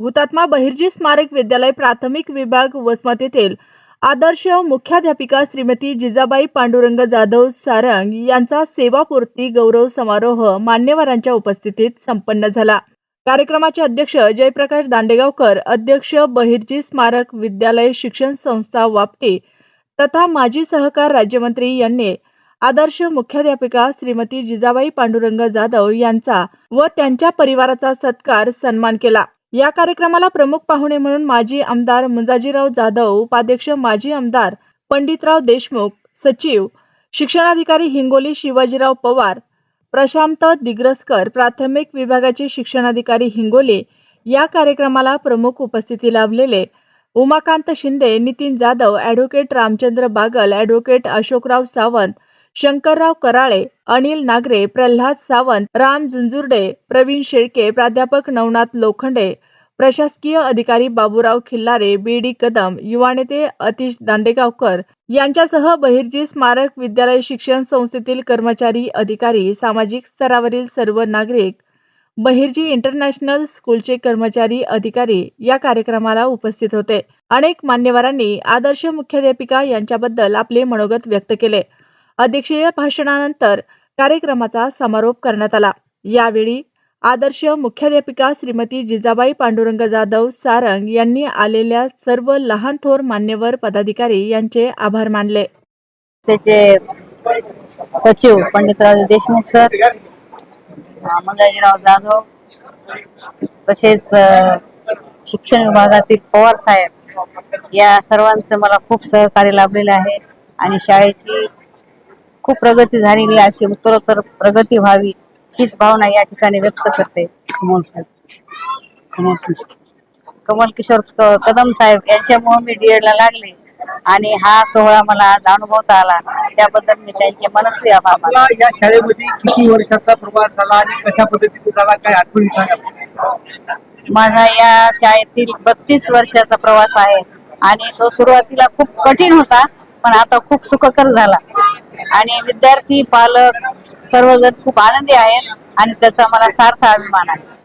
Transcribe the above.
हुतात्मा बहिर्जी स्मारक विद्यालय प्राथमिक विभाग वसमत येथील आदर्श मुख्याध्यापिका श्रीमती जिजाबाई पांडुरंग जाधव सारंग यांचा सेवापूर्ती गौरव समारोह मान्यवरांच्या उपस्थितीत संपन्न झाला. कार्यक्रमाचे अध्यक्ष जयप्रकाश दांडेगावकर अध्यक्ष बहिर्जी स्मारक विद्यालय शिक्षण संस्था वापटे तथा माजी सहकार राज्यमंत्री यांनी आदर्श मुख्याध्यापिका श्रीमती जिजाबाई पांडुरंग जाधव यांचा व त्यांच्या परिवाराचा सत्कार सन्मान केला. या कार्यक्रमाला प्रमुख पाहुणे म्हणून माजी आमदार मुंजाजीराव जाधव उपाध्यक्ष माजी आमदार पंडितराव देशमुख सचिव शिक्षणाधिकारी हिंगोली शिवाजीराव पवार प्रशांत दिग्रसकर प्राथमिक विभागाचे शिक्षणाधिकारी हिंगोली या कार्यक्रमाला प्रमुख उपस्थिती लाभलेले उमाकांत शिंदे नितीन जाधव ॲडव्होकेट रामचंद्र बागल ॲडव्होकेट अशोकराव सावंत शंकरराव कराळे अनिल नागरे प्रल्हाद सावंत राम झुंझुर्डे प्रवीण शेळके प्राध्यापक नवनाथ लोखंडे प्रशासकीय अधिकारी बाबूराव खिल्लारे बी डी कदम युवा नेते अतिश दांडेगावकर यांच्यासह बहिर्जी स्मारक विद्यालय शिक्षण संस्थेतील कर्मचारी अधिकारी सामाजिक स्तरावरील सर्व नागरिक बहिर्जी इंटरनॅशनल स्कूलचे कर्मचारी अधिकारी या कार्यक्रमाला उपस्थित होते. अनेक मान्यवरांनी आदर्श मुख्याध्यापिका यांच्याबद्दल आपले मनोगत व्यक्त केले. अध्यक्षीय भाषणानंतर कार्यक्रमाचा समारोप करण्यात आला. यावेळी आदर्श मुख्याध्यापिका श्रीमती जिजाबाई पांडुरंग जाधव सारंग यांनी आलेल्या सर्व लहान थोर मान्यवर पदाधिकारी यांचे आभार मानले. त्याचे सचिव पंडितराव देशमुख सर मंगाजीराव जाधव तसेच शिक्षण विभागातील पवार साहेब या सर्वांचं मला खूप सहकार्य लाभलेलं आहे आणि शाळेची खूप प्रगती झालेली. अशी उत्तरोत्तर प्रगती व्हावी हीच भावना या ठिकाणी व्यक्त करते. कमल साहेब. कमल किशोर. कमल किशोर क- कदम साहेब यांच्यामुळे मी डीएड ला लागले. आणि हा सोहळा मला आज अनुभवता आला. त्याबद्दल मी त्यांचे मनस्वी आभार या शाळेमध्ये किती वर्षाचा प्रवास झाला आणि कशा पद्धतीने झाला? काय आठवणी सांगा माझा या शाळेतील बत्तीस वर्षाचा प्रवास आहे. आणि तो सुरुवातीला खूप कठीण होता पण आता खूप सुखकर झाला. आणि विद्यार्थी पालक सर्वजण खूप आनंदी आहेत आणि त्याचा मला सार्थ अभिमान आहे.